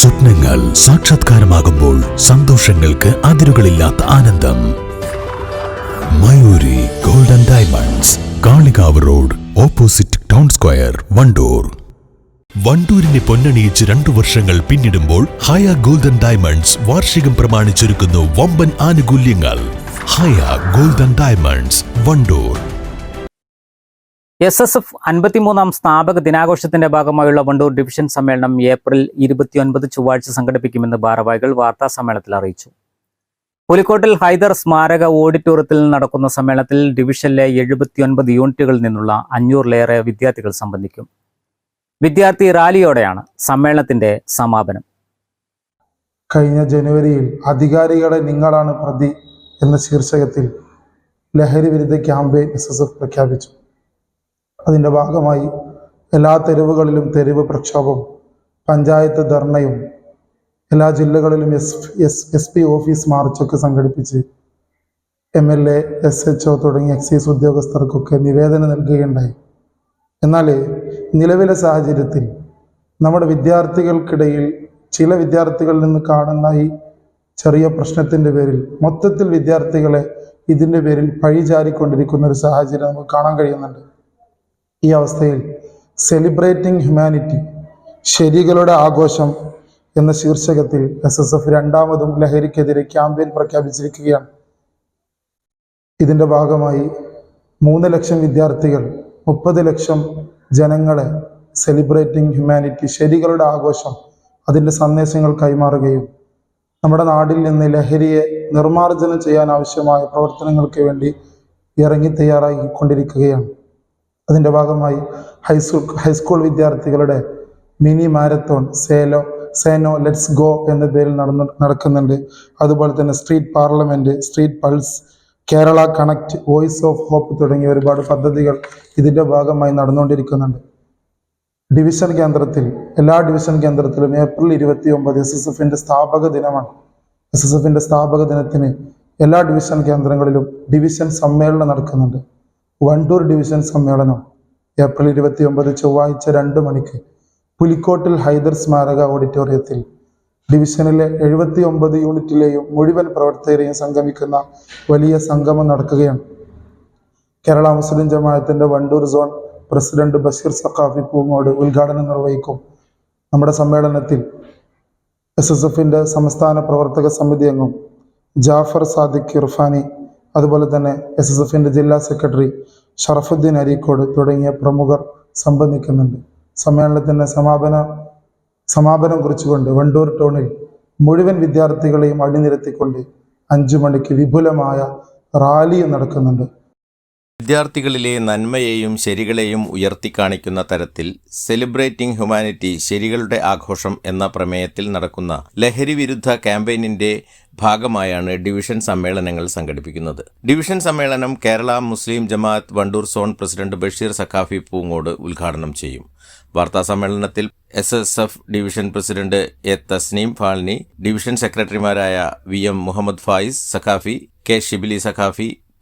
സ്വപ്നങ്ങൾ സാക്ഷാത്കാരമാകുമ്പോൾ സന്തോഷങ്ങൾക്ക് അതിരുകളില്ലാത്ത ആനന്ദം. Mayuri golden diamonds Kalikavu road opposite town square Wandoor. വണ്ടൂരിനെ പൊന്നണിയിച്ച് രണ്ടു വർഷങ്ങൾ പിന്നിടുമ്പോൾ ഹയ ഗോൾഡൻ ഡയമണ്ട്സ് വാർഷികം പ്രമാണിച്ചൊരുക്കുന്നു വമ്പൻ ആനുകൂല്യങ്ങൾ. Haya golden diamonds Wandoor. S S F അൻപത്തിമൂന്നാം സ്ഥാപക ദിനാഘോഷത്തിന്റെ ഭാഗമായുള്ള വണ്ടൂർ ഡിവിഷൻ സമ്മേളനം ഏപ്രിൽ ഇരുപത്തിയൊൻപത് ചൊവ്വാഴ്ച സംഘടിപ്പിക്കുമെന്ന് ഭാരവാഹികൾ വാർത്താ സമ്മേളനത്തിൽ അറിയിച്ചു. പുലിക്കോട്ടിൽ ഹൈദർ സ്മാരക ഓഡിറ്റോറിയത്തിൽ നടക്കുന്ന സമ്മേളനത്തിൽ ഡിവിഷനിലെ എഴുപത്തിയൊൻപത് യൂണിറ്റുകളിൽ നിന്നുള്ള അഞ്ഞൂറിലേറെ വിദ്യാർത്ഥികൾ സംബന്ധിക്കും. വിദ്യാർത്ഥി റാലിയോടെയാണ് സമ്മേളനത്തിന്റെ സമാപനം. കഴിഞ്ഞ ജനുവരിയിൽ അധികാരികളെ നിങ്ങളാണ് പ്രതി എന്ന ശീർഷകത്തിൽ ലഹരി വിരുദ്ധ ക്യാമ്പയിൻ എസ് പ്രഖ്യാപിച്ചു. അതിന്റെ ഭാഗമായി എല്ലാ തെരുവുകളിലും തെരുവ് പ്രക്ഷോഭം പഞ്ചായത്ത് ധർണയും എല്ലാ ജില്ലകളിലും S S S P office മാർച്ചൊക്കെ സംഘടിപ്പിച്ച് M L A S H O തുടങ്ങിയ എക്സൈസ് ഉദ്യോഗസ്ഥർക്കൊക്കെ നിവേദനം നൽകുകയുണ്ടായി. എന്നാൽ നിലവിലെ സാഹചര്യത്തിൽ നമ്മുടെ വിദ്യാർത്ഥികൾക്കിടയിൽ ചില വിദ്യാർത്ഥികളിൽ നിന്ന് കാണുന്ന ഈ ചെറിയ പ്രശ്നത്തിന്റെ പേരിൽ മൊത്തത്തിൽ വിദ്യാർത്ഥികളെ ഇതിന്റെ പേരിൽ പഴിചാരിക്കൊണ്ടിരിക്കുന്ന ഒരു സാഹചര്യം നമുക്ക് കാണാൻ കഴിയുന്നുണ്ട്. ഈ അവസ്ഥയിൽ സെലിബ്രേറ്റിംഗ് ഹ്യൂമാനിറ്റി ശരികളുടെ ആഘോഷം എന്ന ശീർഷകത്തിൽ എസ് എസ് എഫ് രണ്ടാമതും ലഹരിക്കെതിരെ ക്യാമ്പയിൻ പ്രഖ്യാപിച്ചിരിക്കുകയാണ്. ഇതിന്റെ ഭാഗമായി മൂന്ന് ലക്ഷം വിദ്യാർത്ഥികൾ മുപ്പത് ലക്ഷം ജനങ്ങളെ സെലിബ്രേറ്റിംഗ് ഹ്യൂമാനിറ്റി ശരികളുടെ ആഘോഷം അതിന്റെ സന്ദേശങ്ങൾ കൈമാറുകയും നമ്മുടെ നാടിൽ നിന്ന് ലഹരിയെ നിർമ്മാർജനം ചെയ്യാൻ ആവശ്യമായ പ്രവർത്തനങ്ങൾക്ക് വേണ്ടി ഇറങ്ങി തയ്യാറായിക്കൊണ്ടിരിക്കുകയാണ് അതിന്റെ ഭാഗമായി ഹൈസ്കൂൾ ഹൈസ്കൂൾ വിദ്യാർത്ഥികളുടെ മിനി മാരത്തോൺ സേലോ സേനോ ലെറ്റ്സ് ഗോ എന്ന പേരിൽ നടന്നു നടക്കുന്നുണ്ട്. അതുപോലെ തന്നെ street parliament street pulse Kerala connect voice of hope തുടങ്ങിയ ഒരുപാട് പദ്ധതികൾ ഇതിന്റെ ഭാഗമായി നടന്നുകൊണ്ടിരിക്കുന്നുണ്ട്. ഡിവിഷൻ കേന്ദ്രത്തിൽ എല്ലാ ഡിവിഷൻ കേന്ദ്രത്തിലും ഏപ്രിൽ ഇരുപത്തി ഒമ്പത് എസ് എസ് എഫിന്റെ സ്ഥാപക ദിനമാണ്. എസ് എസ് എഫിന്റെ സ്ഥാപക ദിനത്തിന് എല്ലാ ഡിവിഷൻ കേന്ദ്രങ്ങളിലും ഡിവിഷൻ സമ്മേളനം നടക്കുന്നുണ്ട്. വണ്ടൂർ ഡിവിഷൻ സമ്മേളനം ഏപ്രിൽ ഇരുപത്തി ഒമ്പത് ചൊവ്വാഴ്ച രണ്ട് മണിക്ക് പുലിക്കോട്ടിൽ ഹൈദർ സ്മാരക ഓഡിറ്റോറിയത്തിൽ. ഡിവിഷനിലെ എഴുപത്തി ഒമ്പത് യൂണിറ്റിലെയും മുഴുവൻ പ്രവർത്തകരെയും സംഗമിക്കുന്ന വലിയ സംഗമം നടക്കുകയാണ്. കേരള മുസ്ലിം ജമാഅത്തിന്റെ വണ്ടൂർ സോൺ പ്രസിഡന്റ് ബഷീർ സഖാഫി പൂങ്ങോട് ഉദ്ഘാടനം നിർവഹിക്കും നമ്മുടെ സമ്മേളനത്തിൽ എസ് എസ് എഫിന്റെ സംസ്ഥാന പ്രവർത്തക സമിതി അംഗം ജാഫർ സാദിഖ് ഇർഫാനി അതുപോലെ തന്നെ എസ് എസ് എഫിന്റെ ജില്ലാ സെക്രട്ടറി ഷറഫുദ്ദീൻ അരീക്കോട് തുടങ്ങിയ പ്രമുഖർ സംബന്ധിക്കുന്നുണ്ട്. സമ്മേളനത്തിന്റെ സമാപന സമാപനം കുറിച്ചുകൊണ്ട് വണ്ടൂർ ടൗണിൽ മുഴുവൻ വിദ്യാർത്ഥികളെയും അണിനിരത്തിക്കൊണ്ട് അഞ്ചു മണിക്ക് വിപുലമായ റാലിയും നടക്കുന്നുണ്ട്. വിദ്യാർത്ഥികളിലെ നന്മയെയും ശരികളെയും ഉയർത്തിക്കാണിക്കുന്ന തരത്തിൽ സെലിബ്രേറ്റിംഗ് ഹ്യൂമാനിറ്റി ശരികളുടെ ആഘോഷം എന്ന പ്രമേയത്തിൽ നടക്കുന്ന ലഹരി വിരുദ്ധ ക്യാമ്പയിനിന്റെ ഭാഗമായാണ് ഡിവിഷൻ സമ്മേളനങ്ങൾ സംഘടിപ്പിക്കുന്നത്. ഡിവിഷൻ സമ്മേളനം കേരള മുസ്ലിം ജമാഅത്ത് വണ്ടൂർ സോൺ പ്രസിഡന്റ് ബഷീർ സഖാഫി പൂങ്ങോട് ഉദ്ഘാടനം ചെയ്യും. വാർത്താ സമ്മേളനത്തിൽ S S F division president A Thasneem Falni division സെക്രട്ടറിമാരായ V M Muhammad Fayis Saqafi K Shibili Saqafi